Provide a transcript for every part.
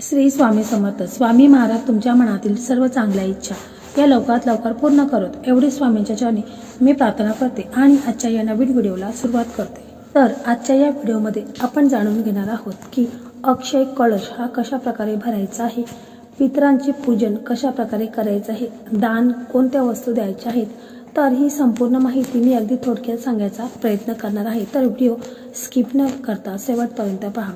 श्री स्वामी समर्थ. स्वामी महाराज तुमच्या मनातील सर्व चांगल्या इच्छा या लवकरात लवकर पूर्ण करत. एवढी स्वामींच्या चरणी मी प्रार्थना करते आणि आजच्या या नवीन व्हिडिओला सुरुवात करते. तर आजच्या या व्हिडिओमध्ये आपण जाणून घेणार आहोत की अक्षय कळश हा कशा प्रकारे भरायचा आहे? पितरांचे पूजन कशा प्रकारे करायचं आहे? दान कोणत्या वस्तू द्यायच्या आहेत? तर ही संपूर्ण माहिती मी अगदी थोडक्यात सांगायचा प्रयत्न करणार आहे. तर व्हिडिओ स्किप न करता शेवटपर्यंत पहा.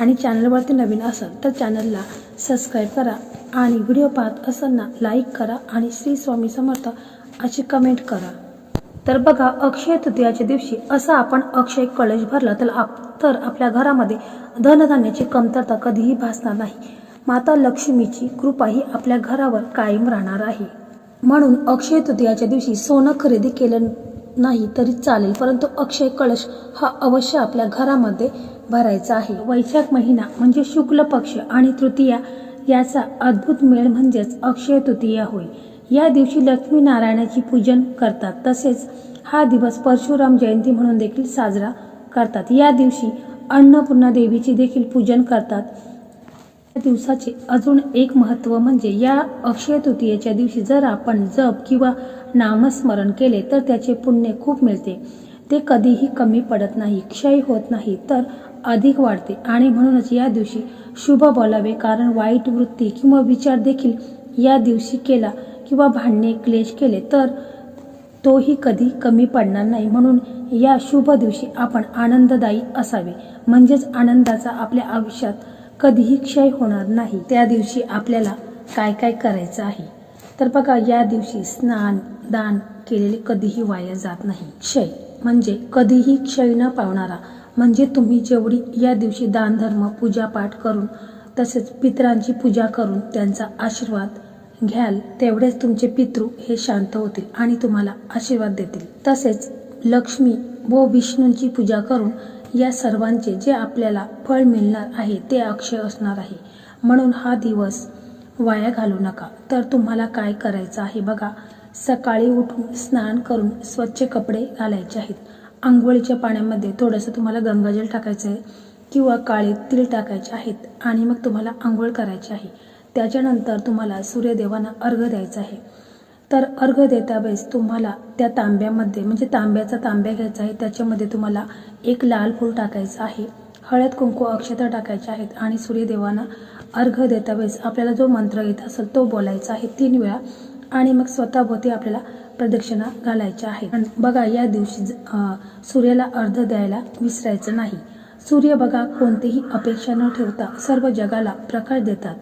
आणि चॅनलवरती नवीन असाल तर चॅनलला सबस्क्राईब करा आणि व्हिडिओ पाहत असताना लाईक करा आणि श्री स्वामी समर्थ अशी कमेंट करा. तर बघा अक्षय तृतीयाच्या दिवशी असा आपण अक्षय कळश भरला तर आप तर आपल्या घरामध्ये धनधान्याची कमतरता कधीही भासणार नाही. माता लक्ष्मीची कृपाही आपल्या घरावर कायम राहणार आहे. म्हणून अक्षय तृतीयाच्या दिवशी सोनं खरेदी केलं नाही तरी चालेल परंतु अक्षय कळश हा अवश्य आपल्या घरामध्ये भरायचा आहे. वैशाख महिना म्हणजे शुक्ल पक्ष आणि तृतीया याचा अद्भुत मेळ म्हणजेच अक्षय तृतीया होय. या दिवशी लक्ष्मीनारायणाची पूजन करतात तसेच हा दिवस परशुराम जयंती म्हणून देखील साजरा करतात. या दिवशी अन्नपूर्णा देवीची देखील पूजन करतात. दिवसाचे अजून एक महत्त्व म्हणजे या अक्षय तृतीयेच्या दिवशी जर आपण जप किंवा नामस्मरण केले तर त्याचे पुण्य खूप मिळते. ते कधीही कमी पडत नाही क्षय होत नाही तर अधिक वाढते. आणि म्हणूनच या दिवशी शुभ बोलावे कारण वाईट वृत्ती किंवा विचार देखील या दिवशी केला किंवा भांडणे क्लेश केले तर तोही कधी कमी पडणार नाही. म्हणून या शुभ दिवशी आपण आनंददायी असावे. म्हणजेच आनंदाचा आपल्या आयुष्यात कधीही क्षय होणार नाही. त्या दिवशी आपल्याला काय काय करायचं आहे? तर बघा या दिवशी स्नान दान केलेले कधीही वाया जात नाही. क्षय म्हणजे कधीही क्षय न पावणारा. म्हणजे तुम्ही जेवढी या दिवशी दानधर्म पूजापाठ करून तसेच पितरांची पूजा करून त्यांचा आशीर्वाद घ्याल तेवढेच तुमचे पितृ हे शांत होतील आणि तुम्हाला आशीर्वाद देतील. तसेच लक्ष्मी व विष्णूंची पूजा करून या सर्वांचे जे आपल्याला फळ मिळणार आहे ते अक्षय असणार आहे. म्हणून हा दिवस वाया घालू नका. तर तुम्हाला काय करायचं आहे बघा. सकाळी उठून स्नान करून स्वच्छ कपडे घालायचे आहेत. आंघोळीच्या पाण्यामध्ये थोडंसं तुम्हाला गंगाजल टाकायचं आहे किंवा काळे तीळ टाकायचे आहेत आणि मग तुम्हाला आंघोळ करायची आहे. त्याच्यानंतर तुम्हाला सूर्यदेवांना अर्घ द्यायचा आहे. तर अर्घ देता वेळेस तुम्हाला त्या तांब्यामध्ये म्हणजे तांब्याचा तांब्या घ्यायचा आहे त्याच्यामध्ये तुम्हाला एक लाल फूल टाकायचं आहे. हळद कुंकू अक्षता टाकायचे आहेत आणि सूर्यदेवांना अर्घ देता वेळेस आपल्याला जो मंत्र येत असेल तो बोलायचा आहे तीन वेळा आणि मग स्वतःभोवती आपल्याला प्रदक्षिणा घालायच्या आहे आणि बघा या दिवशी ज- सूर्याला अर्ध द्यायला विसरायचं नाही. सूर्य बघा कोणतीही अपेक्षा न ठेवता सर्व जगाला प्रकाश देतात.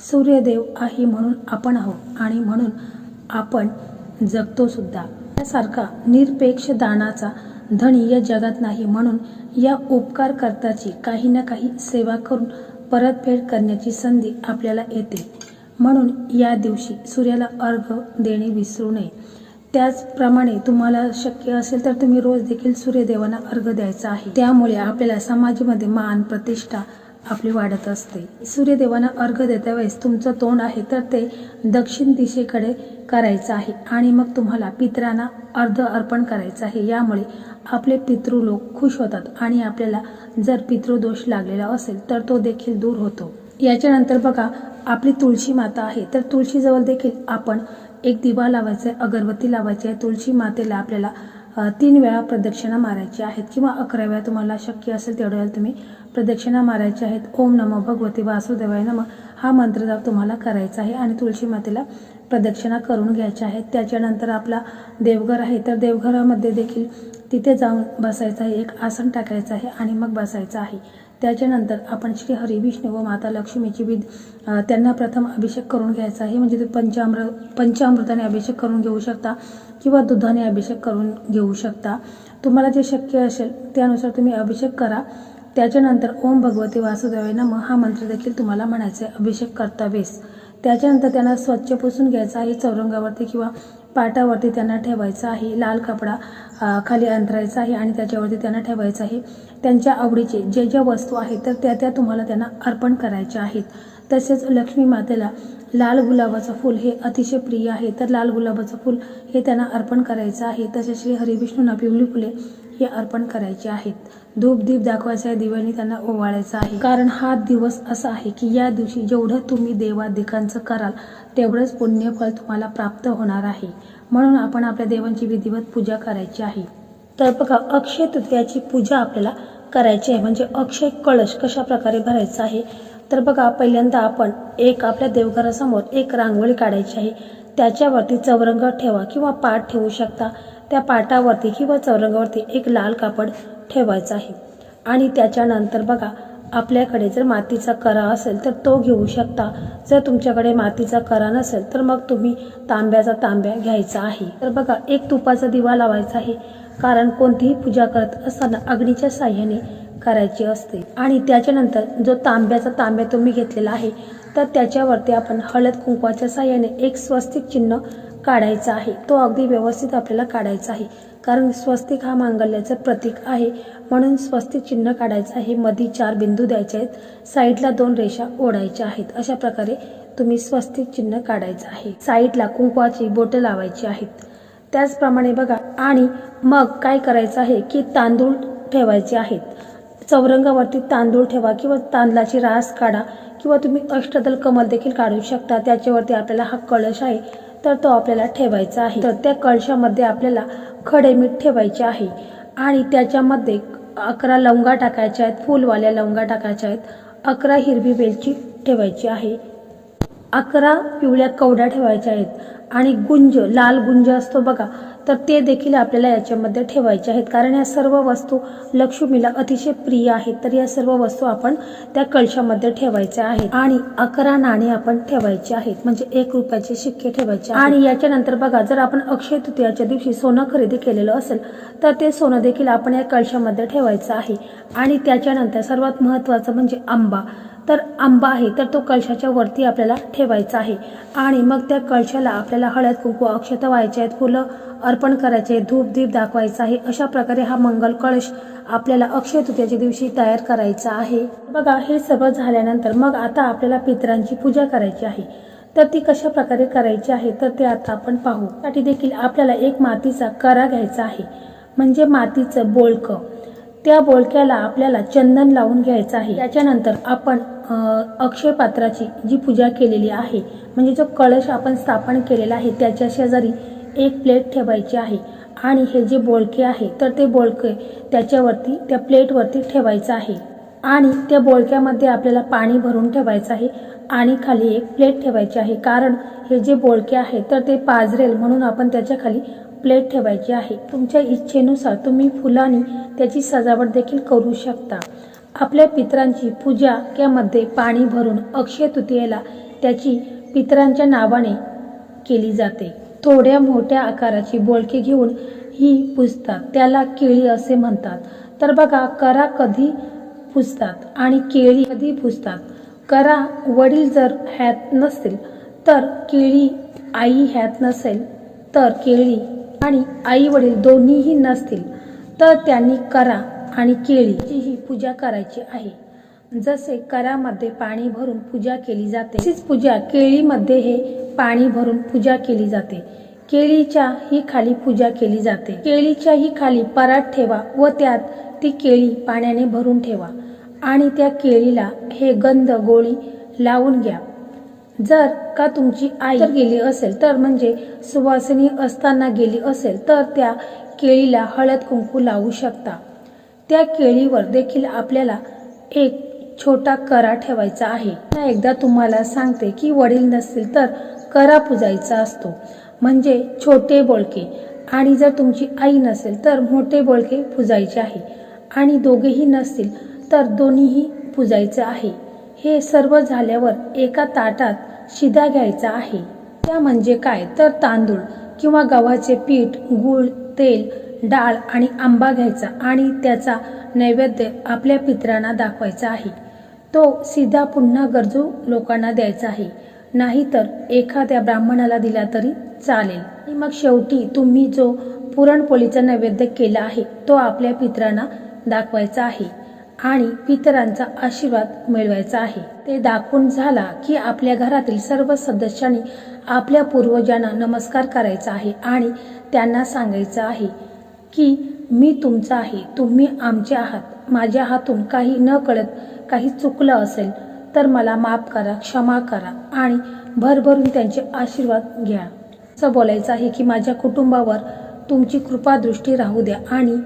सूर्यदेव आहे म्हणून आपण आहोत आणि म्हणून आपण जगतो सुद्धा. त्यासारखा निरपेक्ष दानाचा धनी या जगात नाही म्हणून या उपकार करताची काही ना काही सेवा करून परतफेड करण्याची संधी आपल्याला येते. म्हणून या दिवशी सूर्याला अर्घ देणे विसरू नये. त्याचप्रमाणे तुम्हाला शक्य असेल तर तुम्ही रोज देखील सूर्यदेवांना अर्घ द्यायचा आहे. त्यामुळे आपल्याला समाजामध्ये मान प्रतिष्ठा आपली वाढत असते. सूर्यदेवांना अर्घ देत्यावेळेस वेळेस तुमचं तोंड आहे तर ते दक्षिण दिशेकडे करायचं आहे आणि मग तुम्हाला पितरांना अर्ध अर्पण करायचं आहे. यामुळे आपले पितृ लोक खुश होतात आणि आपल्याला जर पितृदोष लागलेला असेल तर तो देखील दूर होतो. याच्यानंतर बघा आपली तुळशी माता आहे तर तुळशीजवळ देखील आपण एक दिवा लावायचा आहे अगरबत्ती लावायची आहे. तुळशी मातेला आपल्याला तीन वेळा प्रदक्षिणा मारायची आहेत किंवा अकरा वेळा तुम्हाला शक्य असेल तेवढ्या वेळेला तुम्ही प्रदक्षिणा मारायच्या आहेत. ओम नमो भगवती वासुदेवाय नम. हा मंत्र तुम्हाला करायचा आहे आणि तुळशी मातेला प्रदक्षिणा करून घ्यायच्या आहेत त्याच्यानंतर आपला देवघर आहे. तर देवघरामध्ये देखील तिथे जाऊन बसायचं आहे. एक आसन टाकायचं आहे आणि मग बसायचं आहे. त्याच्यानंतर आपण श्री हरी विष्णू व माता लक्ष्मीची विध त्यांना प्रथम अभिषेक करून घ्यायचा आहे. म्हणजे ते पंचामृत पंचामृताने अभिषेक करून घेऊ शकता किंवा दुधाने अभिषेक करून घेऊ शकता. तुम्हाला जे शक्य असेल त्यानुसार तुम्ही अभिषेक करा. त्याच्यानंतर ओम भगवती वासुदेवाय नम हा मंत्र देखील तुम्हाला म्हणायचा आहे अभिषेक कर्तव्यस. त्याच्यानंतर त्यांना स्वच्छ पुसून घ्यायचं आहे चौरंगावरती किंवा पाटावरती त्यांना ठेवायचं आहे लाल कपडा खाली अंतरायचा आहे आणि त्याच्यावरती त्यांना ठेवायचं आहे. त्यांच्या आवडीचे जे ज्या वस्तू आहेत तर त्या त्या तुम्हाला त्यांना अर्पण करायच्या आहेत. तसेच लक्ष्मी मातेला लाल गुलाबाचं फूल हे अतिशय प्रिय आहे. तर लाल गुलाबाचं फूल हे त्यांना अर्पण करायचं आहे. तसेच श्री हरिविष्णूंना पिवळी फुले हे अर्पण करायचे आहेत. धूप दीप दाखवायचा आहे. दिव्याने त्यांना ओवाळायचं आहे. कारण हा दिवस असा आहे की या दिवशी जेवढं तुम्ही देवादिकांचं कराल तेवढंच पुण्यफल तुम्हाला प्राप्त होणार आहे. म्हणून आपण आपल्या देवांची विधिवत पूजा करायची आहे. तर बघा अक्षय तृतीयाची पूजा आपल्याला करायची आहे. म्हणजे अक्षय कळश कशा प्रकारे भरायचा आहे? तर बघा पहिल्यांदा आपण एक आपल्या देवघरासमोर एक रांगोळी काढायची आहे. त्याच्यावरती चौरंग ठेवा किंवा पाट ठेवू शकता. त्या पाटावरती किंवा चौरंगावरती एक लाल कापड ठेवायचं आहे. आणि त्याच्यानंतर बघा आपल्याकडे जर मातीचा करा असेल तर तो घेऊ शकता. जर तुमच्याकडे मातीचा करा नसेल तर मग तुम्ही तांब्याचा तांब्या घ्यायचा आहे. तर बघा एक तुपाचा दिवा लावायचा आहे. कारण कोणतीही पूजा करत असताना अग्नीच्या साह्याने करायची असते. आणि त्याच्यानंतर जो तांब्याचा तांब्या तुम्ही घेतलेला आहे तर त्याच्यावरती आपण हळद कुंकवाच्या साह्याने एक स्वस्तिक चिन्ह काढायचा आहे. तो अगदी व्यवस्थित आपल्याला काढायचा आहे. कारण स्वस्तिक हा मांगल्याचं प्रतीक आहे. म्हणून स्वस्तिक चिन्ह काढायचं आहे. मध्ये चार बिंदू द्यायचे आहेत. साईडला दोन रेषा ओढायच्या आहेत. अशा प्रकारे तुम्ही स्वस्तिक चिन्ह काढायचं आहे. साईडला कुंकवाची बोटं लावायची आहेत. त्याचप्रमाणे बघा. आणि मग काय करायचं आहे की तांदूळ ठेवायचे आहेत. चौरंगावरती तांदूळ ठेवा किंवा तांदळाची रास काढा किंवा तुम्ही अष्टदल कमल देखील काढू शकता. त्याच्यावरती आपल्याला हा कळश आहे तर तो आपल्याला ठेवायचा आहे. तर त्या कळशामध्ये आपल्याला खडे मीठ ठेवायचे आहे आणि त्याच्यामध्ये अकरा लवंगा टाकायच्या आहेत फुलवाल्या लवंगा टाकायच्या आहेत अकरा हिरवी वेलची ठेवायची आहे. अकरा पिवळ्या कवड्या ठेवायच्या आहेत आणि गुंज लाल गुंज असतो बघा तर ते देखील आपल्याला याच्यामध्ये ठेवायचे आहेत. कारण या सर्व वस्तू लक्ष्मीला अतिशय प्रिय आहेत तर या सर्व वस्तू आपण त्या कळशामध्ये ठेवायच्या आहेत. आणि अकरा नाणी आपण ठेवायचे आहेत म्हणजे एक रुपयाचे शिक्के ठेवायचे आणि याच्यानंतर बघा जर आपण अक्षय तृतीयाच्या दिवशी सोनं खरेदी केलेलं असेल तर ते सोनं देखील आपण या कळशामध्ये ठेवायचं आहे. आणि त्याच्यानंतर सर्वात महत्त्वाचं म्हणजे आंबा. तर आंबा आहे तर तो कळशाच्या वरती आपल्याला ठेवायचा आहे. आणि मग त्या कळशाला आपल्याला हळद कुंकू अक्षता व्हायचे आहेत फुलं अर्पण करायचे धूप दीप दाखवायचा आहे. अशा प्रकारे हा मंगल कळश आपल्याला अक्षय तृतीयाच्या दिवशी तयार करायचा आहे. बघा हे सगळं झाल्यानंतर मग आता आपल्याला पितरांची पूजा करायची आहे. तर ती कशा प्रकारे करायची आहे तर ते आता आपण पाहू. साठी देखील आपल्याला एक मातीचा करा घ्यायचा आहे. म्हणजे मातीचं बोळकं. त्या बोळक्याला आपल्याला चंदन लावून घ्यायचं आहे. त्याच्यानंतर आपण अक्षय पात्राची जी पूजा केलेली आहे म्हणजे जो कळश आपण स्थापन केलेला आहे त्याच्या शेजारी एक प्लेट ठेवायची आहे. आणि हे जे बोळके आहे तर ते बोळके त्याच्यावरती त्या प्लेटवरती ठेवायचं आहे. आणि त्या बोळक्यामध्ये आपल्याला पाणी भरून ठेवायचं आहे आणि खाली एक प्लेट ठेवायची आहे. कारण हे जे बोळके आहे तर ते पाजरेल म्हणून आपण त्याच्याखाली प्लेट ठेवायची आहे. तुमच्या इच्छेनुसार तुम्ही फुलांनी त्याची सजावट देखील करू शकता. आपल्या पित्रांची पूजा त्यामध्ये पाणी भरून अक्षय तृतीयेला त्याची पितरांच्या नावाने केली जाते. थोड्या मोठ्या आकाराची बोलके घेऊन ही पुजतात. त्याला केळी असे म्हणतात. तर बघा करा कधी पुजतात आणि केळी कधी पुजतात. करा वडील जर ह्यात नसतील तर केळी आई ह्यात नसेल तर केळी आणि आई वडील दोन्हीही नसतील तर त्यांनी करा आणि केळीची ही पूजा करायची आहे. जसे करामध्ये पाणी भरून पूजा केली जाते तशीच पूजा केळीमध्ये हे पाणी भरून पूजा केली जाते. केळीच्या ही खाली पूजा केली जाते. केळीच्या ही खाली परात ठेवा व त्यात ती केळी पाण्याने भरून ठेवा आणि त्या केळीला हे गंध गोळी लावून घ्या. जर का तुमची आई जर गेली असेल तर म्हणजे सुवासिनी असताना गेली असेल तर त्या केळीला हळद कुंकू लावू शकता. त्या केळीवर देखील आपल्याला एक छोटा करा ठेवायचा आहे. एकदा तुम्हाला सांगते की वडील नसतील तर करा पुजायचा असतो. म्हणजे छोटे बोळके. आणि जर तुमची आई नसेल तर मोठे बोळके पुजायचे आहे. आणि दोघेही नसतील तर दोन्हीही पुजायचं आहे. हे सर्व झाल्यावर एका ताटात शिदा घ्यायचा आहे. त्या म्हणजे काय? तर तांदूळ किंवा गव्हाचे पीठ गूळ तेल डाळ आणि आंबा घ्यायचा आणि त्याचा नैवेद्य आपल्या पितरांना दाखवायचा आहे. तो सीधा पुन्हा गरजू लोकांना द्यायचा आहे. नाहीतर एखाद्या ब्राह्मणाला दिला तरी चालेल. आणि मग शेवटी तुम्ही जो पुरणपोळीचा नैवेद्य केला आहे तो आपल्या पितरांना दाखवायचा आहे. आणि पितरांचा आशीर्वाद मिळवायचा आहे. ते दाखवून झाला की आपल्या घरातील सर्व सदस्यांनी आपल्या पूर्वजांना नमस्कार करायचा आहे आणि त्यांना सांगायचं आहे की मी तुमचा आहे. तुम्ही आमचे आहात. माझ्या हातून काही न कळत काही चुकलं असेल तर मला माफ करा क्षमा करा आणि भरभरून त्यांचे आशीर्वाद घ्या. असं बोलायचं आहे की माझ्या कुटुंबावर तुमची कृपादृष्टी राहू द्या आणि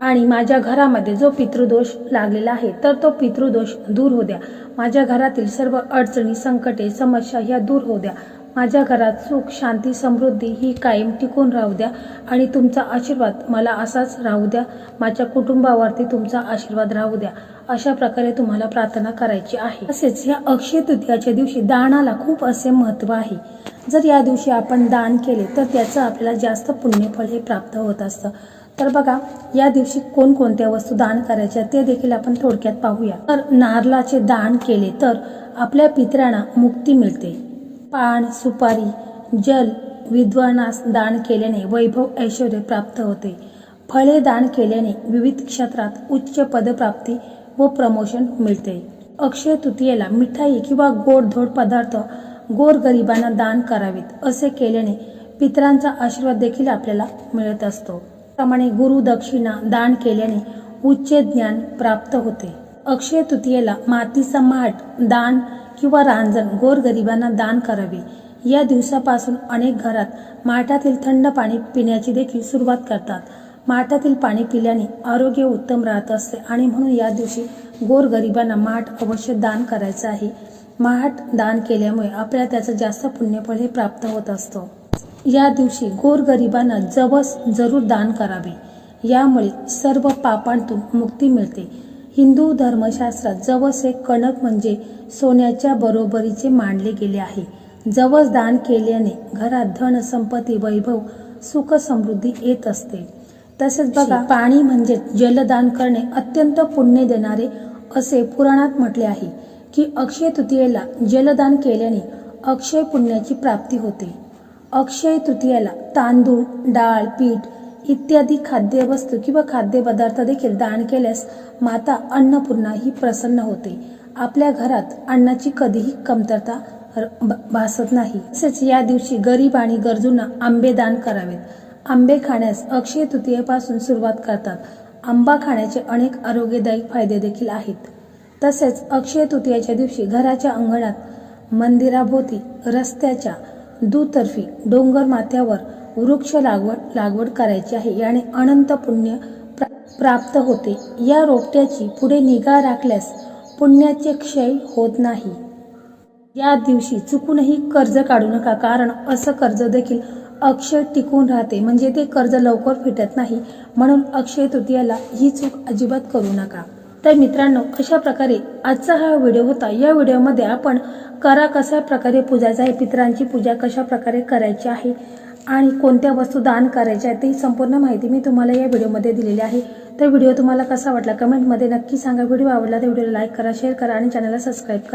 आणि माझ्या घरामध्ये जो पितृदोष लागलेला आहे तर तो पितृदोष दूर होऊ द्या. माझ्या घरातील सर्व अडचणी संकटे समस्या ह्या दूर होऊ द्या. माझ्या घरात सुख शांती समृद्धी ही कायम टिकून राहू द्या आणि तुमचा आशीर्वाद मला असाच राहू द्या. माझ्या कुटुंबावरती तुमचा आशीर्वाद राहू द्या. अशा प्रकारे तुम्हाला प्रार्थना करायची आहे. तसेच या अक्षय तृतीयाच्या दिवशी दानाला खूप असे महत्त्व आहे. जर या दिवशी आपण दान केले तर त्याचं आपल्याला जास्त पुण्यफळ हे प्राप्त होत असतं. तर बघा या दिवशी कोणकोणत्या वस्तू दान करायच्या ते देखील आपण थोडक्यात पाहूया. तर नारळाचे दान केले तर आपल्या पितरांना मुक्ती मिळते. पान सुपारी जल विद्वानास दान केल्याने वैभव ऐश्वर प्राप्त होते. फळे दान केल्याने विविध क्षेत्रात उच्च पदप्राप्ती व प्रमोशन मिळते. अक्षय तृतीयेला मिठाई किंवा गोडधोड पदार्थ गोरगरिबांना दान करावेत असे केल्याने पितरांचा आशीर्वाद देखील आपल्याला मिळत असतो. प्रमाणे गुरु दक्षिणा दान केल्याने उच्च ज्ञान प्राप्त होते. अक्षय तृतीयेला मातीचा माठ दान किंवा रांजण गोरगरिबांना दान करावे. या दिवसापासून अनेक घरात माठातील थंड पाणी पिण्याची देखील सुरुवात करतात. माठातील पाणी पिल्याने आरोग्य उत्तम राहत असते आणि म्हणून या दिवशी गोरगरिबांना माठ अवश्य दान करायचं आहे. माठ दान केल्यामुळे आपल्याला त्याचं जास्त पुण्यफळ हे प्राप्त होत असतं. या दिवशी गोरगरिबांना जवस जरूर दान करावे. यामुळे सर्व पापांतून मुक्ती मिळते. हिंदू धर्मशास्त्रात जवस हे कणक म्हणजे सोन्याच्या बरोबरीचे मानले गेले आहे. जवस दान केल्याने घरात धन संपत्ती वैभव सुख समृद्धी येत असते. तसेच बघा. पाणी म्हणजे जलदान करणे अत्यंत पुण्य देणारे असे पुराणात म्हटले आहे की अक्षय तृतीयेला जलदान केल्याने अक्षय पुण्याची प्राप्ती होते. अक्षय तृतीयेला तांदूळ डाळ पीठ इत्यादी खाद्यवस्तू किंवा खाद्यपदार्थ देखील दान केल्यास माता अन्नपूर्णा ही प्रसन्न होते. आपल्या घरात अन्नाची कधीही कमतरता भासत नाही. तसेच या दिवशी गरीब आणि गरजूंना आंबे दान करावेत. आंबे खाण्यास अक्षय तृतीयेपासून सुरुवात करतात. आंबा खाण्याचे अनेक आरोग्यदायी फायदे देखील आहेत. तसेच अक्षय तृतीयाच्या दिवशी घराच्या अंगणात मंदिराभोवती रस्त्याच्या दुतर्फी डोंगर माथ्यावर वृक्ष लागवड लागवड करायची आहे. याने अनंत पुण्य प्रा- प्राप्त होते. या रोपट्याची पुढे निगा राखल्यास पुण्याचे क्षय होत नाही. या दिवशी चुकूनही कर्ज काढू नका कारण असं कर्ज देखील अक्षय टिकून राहते. म्हणजे ते कर्ज लवकर फिटत नाही म्हणून अक्षय तृतीयाला ही चूक अजिबात करू नका. तर मित्रांनो अशा प्रकारे आजचा हा व्हिडिओ होता या व्हिडिओमध्ये आपण करा कशा प्रकारे पूजायचा आहे पितरांची पूजा कशा प्रकारे करायची आहे आणि कोणत्या वस्तू दान करायच्या आहेत ती संपूर्ण माहिती मी तुम्हाला या व्हिडिओमध्ये दिलेली आहे. तर व्हिडिओ तुम्हाला कसा वाटला कमेंटमध्ये नक्की सांगा. व्हिडिओ आवडला तर व्हिडिओला लाईक करा शेअर करा आणि चॅनलला सबस्क्राईब करा.